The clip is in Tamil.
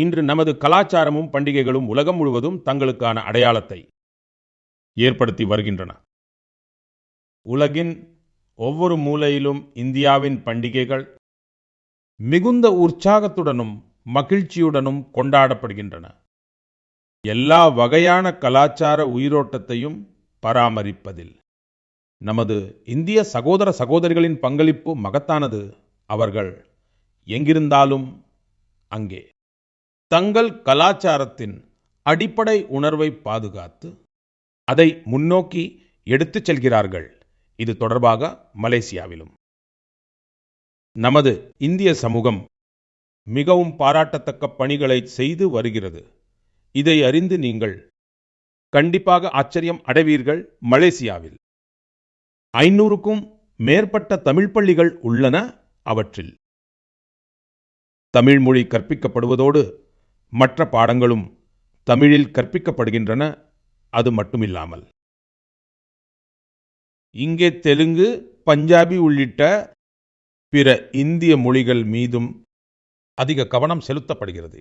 இன்று நமது கலாச்சாரமும் பண்டிகைகளும் உலகம் முழுவதும் தங்களுக்கான அடையாளத்தை ஏற்படுத்தி வருகின்றன. உலகின் ஒவ்வொரு மூலையிலும் இந்தியாவின் பண்டிகைகள் மிகுந்த உற்சாகத்துடனும் மகிழ்ச்சியுடனும் கொண்டாடப்படுகின்றன. எல்லா வகையான கலாச்சார உயிரோட்டத்தையும் பராமரிப்பதில் நமது இந்திய சகோதர சகோதரிகளின் பங்களிப்பு மகத்தானது. அவர்கள் எங்கிருந்தாலும் அங்கே. தங்கள் கலாச்சாரத்தின் அடிப்படை உணர்வை பாதுகாத்து அதை முன்னோக்கி எடுத்துச் செல்கிறார்கள். இது தொடர்பாக மலேசியாவிலும். நமது இந்திய சமூகம் மிகவும் பாராட்டத்தக்க பணிகளை செய்து வருகிறது. இதை அறிந்து நீங்கள் கண்டிப்பாக ஆச்சரியம் அடைவீர்கள் மலேசியாவில். ஐநூறுக்கும் மேற்பட்ட தமிழ் பள்ளிகள் உள்ளன அவற்றில். தமிழ் மொழி கற்பிக்கப்படுவதோடு மற்ற பாடங்களும் தமிழில் கற்பிக்கப்படுகின்றன அது மட்டுமில்லாமல். இங்கே தெலுங்கு பஞ்சாபி உள்ளிட்ட பிற இந்திய மொழிகள் மீதும் அதிக கவனம் செலுத்தப்படுகிறது.